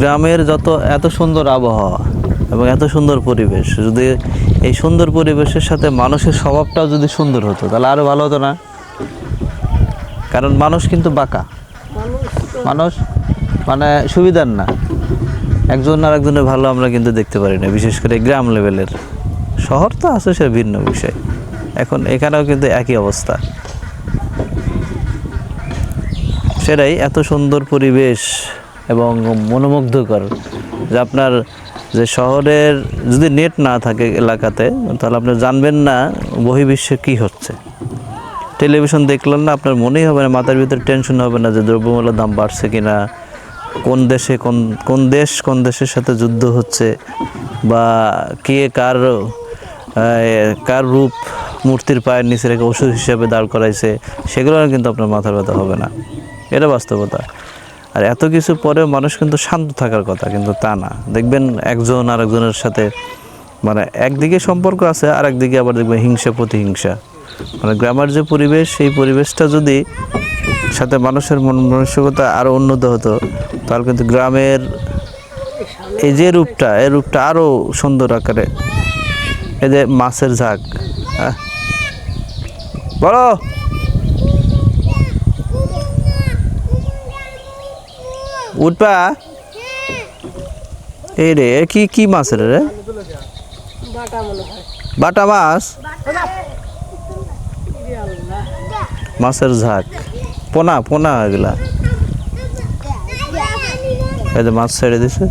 গ্রামের যত, এত সুন্দর আবহাওয়া এবং এত সুন্দর পরিবেশ, যদি এই সুন্দর পরিবেশের সাথে মানুষের স্বভাবটাও যদি সুন্দর হতো, তাহলে আরও ভালো হতো না? কারণ মানুষ কিন্তু বাঁকা। মানুষ মানে সুবিধার না। একজন আর একজনের ভালো আমরা কিন্তু দেখতে পারি না, বিশেষ করে গ্রাম লেভেলের। শহর তো আছে, সে ভিন্ন বিষয়। এখন এখানেও কিন্তু একই অবস্থা। সেটাই, এত সুন্দর পরিবেশ। এবং মনোমুগ্ধকর। যে আপনার যে শহরের যদি নেট না থাকে এলাকাতে, তাহলে আপনি জানবেন না বহির্বিশ্বে কী হচ্ছে। টেলিভিশন দেখলেন না, আপনার মনেই হবে না, মাথার ভিতরে টেনশন হবে না যে দ্রব্যমূল্যের দাম বাড়ছে কি না কোন দেশে কোন কোন দেশ কোন দেশের সাথে যুদ্ধ হচ্ছে, বা কে কার কার রূপ মূর্তির পায়ের নিচে রেখে ওষুধ হিসাবে দাঁড় করাইছে, সেগুলো কিন্তু আপনার মাথার ব্যথা হবে না। এটা বাস্তবতা। আর এত কিছু পরেও মানুষ কিন্তু শান্ত থাকার কথা, কিন্তু তা না। দেখবেন একজন আরেকজনের সাথে মানে একদিকে সম্পর্ক আছে আর একদিকে আবার দেখবেন হিংসা প্রতিহিংসা। মানে গ্রামের যে পরিবেশ, সেই পরিবেশটা যদি সাথে মানুষের মন মানসিকতা আরও উন্নত হতো, তাহলে কিন্তু গ্রামের এই যে রূপটা, এই রূপটা আরও সুন্দর আকারে। এই যে মাছের ঝাঁক হ্যাঁ? বলো! উঠবা? এই রে কি কি মাছ রে বাটা মাছ? মাছের ঝাঁক। পোনা পোনা এগুলা। এই মাছ ছেড়ে দিছে।